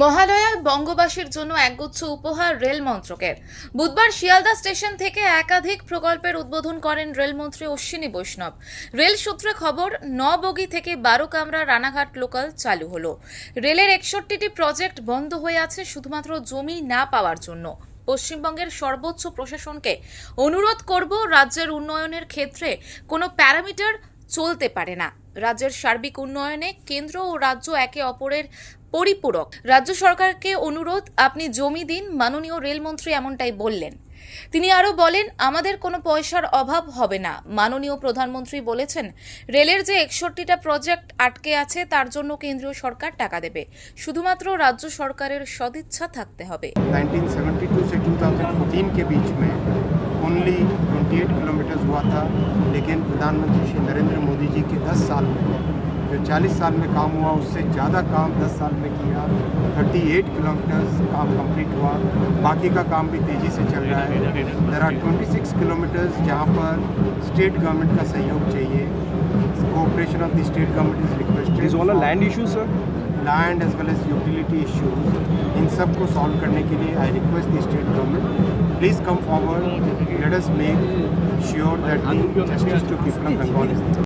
মহালয়ায় বঙ্গবাসীর জন্য একগুচ্ছ উপহার রেল মন্ত্রকের। বুধবার শিয়ালদা স্টেশন থেকে একাধিক প্রকল্পের উদ্বোধন করেন রেলমন্ত্রী অশ্বিনী বৈষ্ণব। রেল সূত্রে খবর ন বগি থেকে বারো কামরা রানাঘাট লোকাল চালু হলো। রেলের একষট্টিটি প্রজেক্ট বন্ধ হয়ে আছে শুধুমাত্র জমি না পাওয়ার জন্য। পশ্চিমবঙ্গের সর্বোচ্চ প্রশাসনকে অনুরোধ করব, রাজ্যের উন্নয়নের ক্ষেত্রে কোনো প্যারামিটার চলতে পারে না। রাজ্যের সার্বিক উন্নয়নে কেন্দ্র ও রাজ্য একে অপরের পরিপূরক রাজ্য সরকারকে অনুরোধ আপনি জমি দিন মাননীয় রেলমন্ত্রী এমনটাই বললেন তিনি আরও বলেন আমাদের কোনো পয়সার অভাব হবে না মাননীয় প্রধানমন্ত্রী বলেছেন রেলের যে একষট্টিটা প্রজেক্ট আটকে আছে তার জন্য কেন্দ্রীয় সরকার টাকা দেবে শুধুমাত্র রাজ্য সরকারের সদিচ্ছা থাকতে হবে 1972 से 2014 के बीच में ओनली 28 किलोमीटर हुआ था लेकिन प्रधानमंत्री श्री नरेंद्र मोदी जी के 10 साल में जो 40 साल में काम हुआ उससे ज़्यादा काम 10 साल में किया। 38 किलोमीटर काम कंप्लीट हुआ। बाकी का काम भी तेज़ी से चल रहा है। देर आर 26 किलोमीटर्स जहाँ पर स्टेट गवर्नमेंट का सहयोग चाहिए। Cooperation of the state government is requested Is all a land issue, sir? Land as well as utility issues इन सबको सॉल्व करने के लिए I request the state government please come forward let us make sure that the justice to people of Bengal is